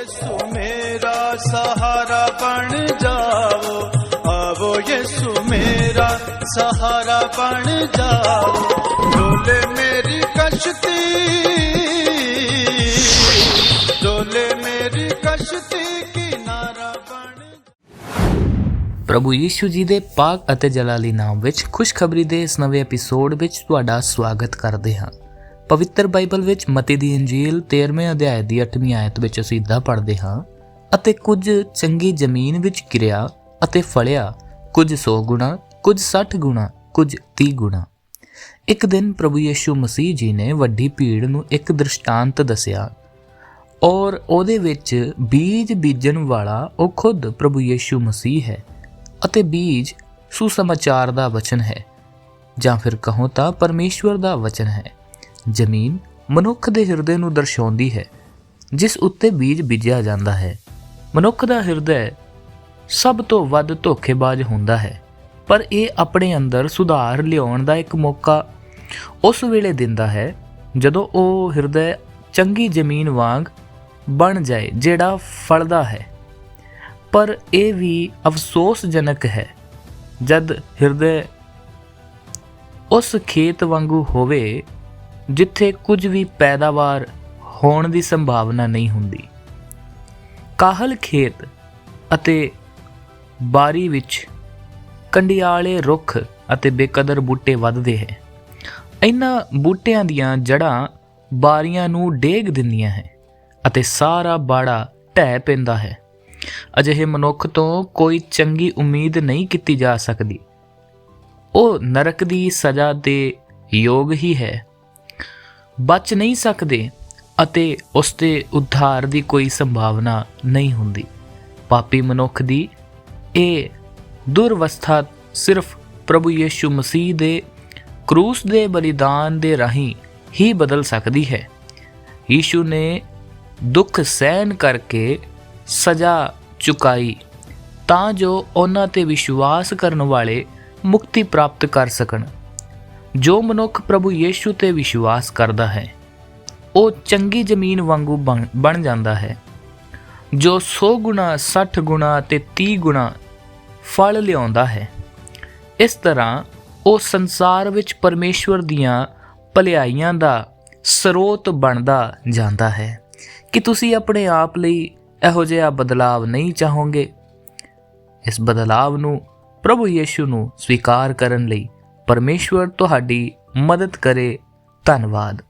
ਯਿਸੂ ਮੇਰਾ ਸਹਾਰਾ ਬਣ ਜਾਓ ਆਵੋ ਯਿਸੂ ਮੇਰਾ ਸਹਾਰਾ ਬਣ ਜਾਓ ਡੋਲੇ ਮੇਰੀ ਕਸ਼ਤੀ ਡੋਲੇ ਮੇਰੀ ਕਸ਼ਤੀ ਕਿਨਾਰਾ ਪ੍ਰਭੂ ਯੀਸ਼ੂ ਜੀ ਦੇ ਪਾਕ ਅਤੇ ਜਲਾਲੀ ਨਾਮ ਵਿੱਚ ਖੁਸ਼ਖਬਰੀ ਦੇ ਇਸ ਨਵੇਂ ਐਪੀਸੋਡ ਵਿੱਚ ਤੁਹਾਡਾ ਸਵਾਗਤ ਕਰਦੇ ਹਾਂ। ਪਵਿੱਤਰ ਬਾਈਬਲ ਵਿੱਚ ਮਤੀ ਦੀ ਇੰਜੀਲ 13ਵੇਂ ਅਧਿਆਇ ਦੀ 8ਵੀਂ ਆਇਤ ਵਿੱਚ ਅਸੀਂ ਇਦਾਂ ਪੜ੍ਹਦੇ ਹਾਂ, ਅਤੇ ਕੁਝ ਚੰਗੀ ਜ਼ਮੀਨ ਵਿੱਚ ਗਿਰਿਆ ਅਤੇ ਫਲਿਆ, ਕੁਝ 100 ਗੁਣਾ, ਕੁਝ 60 ਗੁਣਾ, ਕੁਝ 30 ਗੁਣਾ। ਇੱਕ ਦਿਨ ਪ੍ਰਭੂ ਯੇਸ਼ੂ ਮਸੀਹ ਜੀ ਨੇ ਵੱਡੀ ਭੀੜ ਨੂੰ ਇੱਕ ਦ੍ਰਿਸ਼ਟਾਂਤ ਦੱਸਿਆ, ਔਰ ਉਹਦੇ ਵਿੱਚ ਬੀਜ ਬੀਜਣ ਵਾਲਾ ਉਹ ਖੁਦ ਪ੍ਰਭੂ ਯੇਸ਼ੂ ਮਸੀਹ ਹੈ ਅਤੇ ਬੀਜ ਸੁਸਮਾਚਾਰ ਦਾ ਵਚਨ ਹੈ, ਜਾਂ ਫਿਰ ਕਹੋ ਤਾਂ ਪਰਮੇਸ਼ਵਰ ਦਾ ਵਚਨ ਹੈ। ਜ਼ਮੀਨ ਮਨੁੱਖ ਦੇ ਹਿਰਦੇ ਨੂੰ ਦਰਸਾਉਂਦੀ ਹੈ, ਜਿਸ ਉੱਤੇ ਬੀਜ ਬੀਜਿਆ ਜਾਂਦਾ ਹੈ। ਮਨੁੱਖ ਦਾ ਹਿਰਦਾ ਸਭ ਤੋਂ ਵੱਧ ਧੋਖੇਬਾਜ਼ ਹੁੰਦਾ ਹੈ, ਪਰ ਇਹ ਆਪਣੇ ਅੰਦਰ ਸੁਧਾਰ ਲਿਆਉਣ ਦਾ ਇੱਕ ਮੌਕਾ ਉਸ ਵੇਲੇ ਦਿੰਦਾ ਹੈ, ਜਦੋਂ ਉਹ ਹਿਰਦਾ ਚੰਗੀ ਜ਼ਮੀਨ ਵਾਂਗ ਬਣ ਜਾਏ, ਜਿਹੜਾ ਫਲਦਾ ਹੈ। ਪਰ ਇਹ ਵੀ ਅਫਸੋਸਜਨਕ ਹੈ, ਜਦ ਹਿਰਦੇ ਉਸ ਖੇਤ ਵਾਂਗੂ ਹੋਵੇ ਜਿੱਥੇ ਕੁਝ ਵੀ ਪੈਦਾਵਾਰ ਹੋਣ ਦੀ ਸੰਭਾਵਨਾ ਨਹੀਂ ਹੁੰਦੀ। ਕਾਹਲ ਖੇਤ ਅਤੇ ਬਾਰੀ ਵਿੱਚ ਕੰਡਿਆਲੇ ਰੁੱਖ ਅਤੇ ਬੇਕਦਰ ਬੂਟੇ ਵੱਧਦੇ ਹੈ। ਇਹਨਾਂ ਬੂਟਿਆਂ ਦੀਆਂ ਜੜ੍ਹਾਂ ਬਾਰੀਆਂ ਨੂੰ ਡੇਗ ਦਿੰਦੀਆਂ ਹੈ ਅਤੇ ਸਾਰਾ ਬਾੜਾ ਢਹਿ ਪੈਂਦਾ ਹੈ। ਅਜਿਹੇ ਮਨੁੱਖ ਤੋਂ ਕੋਈ ਚੰਗੀ ਉਮੀਦ ਨਹੀਂ ਕੀਤੀ ਜਾ ਸਕਦੀ। ਉਹ ਨਰਕ ਦੀ ਸਜ਼ਾ ਦੇ ਯੋਗ ਹੀ ਹੈ। ਬਚ ਨਹੀਂ ਸਕਦੇ ਅਤੇ ਉਸ ਦੇ ਉଦ୍ਧਾਰ ਦੀ ਕੋਈ ਸੰਭਾਵਨਾ ਨਹੀਂ ਹੁੰਦੀ। ਪਾਪੀ ਮਨੁੱਖ ਦੀ ਇਹ ਦੁਰਵਸਥਾ ਸਿਰਫ ਪ੍ਰਭੂ ਯੀਸ਼ੂ ਮਸੀਹ ਦੇ ਕਰੂਸ ਦੇ ਬਲੀਦਾਨ ਦੇ ਰਾਹੀਂ ਹੀ ਬਦਲ ਸਕਦੀ ਹੈ। ਯੀਸ਼ੂ ਨੇ ਦੁੱਖ ਸਹਿਣ ਕਰਕੇ ਸਜ਼ਾ ਚੁਕਾਈ, ਤਾਂ ਜੋ ਉਹਨਾਂ ਤੇ ਵਿਸ਼ਵਾਸ ਕਰਨ ਵਾਲੇ ਮੁਕਤੀ ਪ੍ਰਾਪਤ ਕਰ ਸਕਣ। ਜੋ ਮਨੁੱਖ ਪ੍ਰਭੂ ਯੀਸ਼ੂ ਤੇ ਵਿਸ਼ਵਾਸ ਕਰਦਾ ਹੈ, ਉਹ ਚੰਗੀ ਜ਼ਮੀਨ ਵਾਂਗੂ ਬਣ- ਬਣ ਜਾਂਦਾ ਹੈ। ਜੋ 100 ਗੁਣਾ 60 ਗੁਣਾ ਤੇ 30 ਗੁਣਾ ਫਲ ਲਿਆਉਂਦਾ ਹੈ, ਇਸ ਤਰ੍ਹਾਂ ਉਹ ਸੰਸਾਰ ਵਿੱਚ ਪਰਮੇਸ਼ਵਰ ਦੀਆਂ ਭਲਾਈਆਂ ਦਾ ਸਰੋਤ ਬਣਦਾ ਜਾਂਦਾ ਹੈ। ਕਿ ਤੁਸੀਂ ਆਪਣੇ ਆਪ ਲਈ ਇਹੋ ਜਿਹਾ ਬਦਲਾਵ ਨਹੀਂ ਚਾਹੋਗੇ? ਇਸ ਬਦਲਾਵ ਨੂੰ ਪ੍ਰਭੂ ਯੀਸ਼ੂ ਨੂੰ ਸਵੀਕਾਰ ਕਰਨ ਲਈ ਪਰਮੇਸ਼ਵਰ ਤੁਹਾਡੀ ਮਦਦ ਕਰੇ। ਧੰਨਵਾਦ।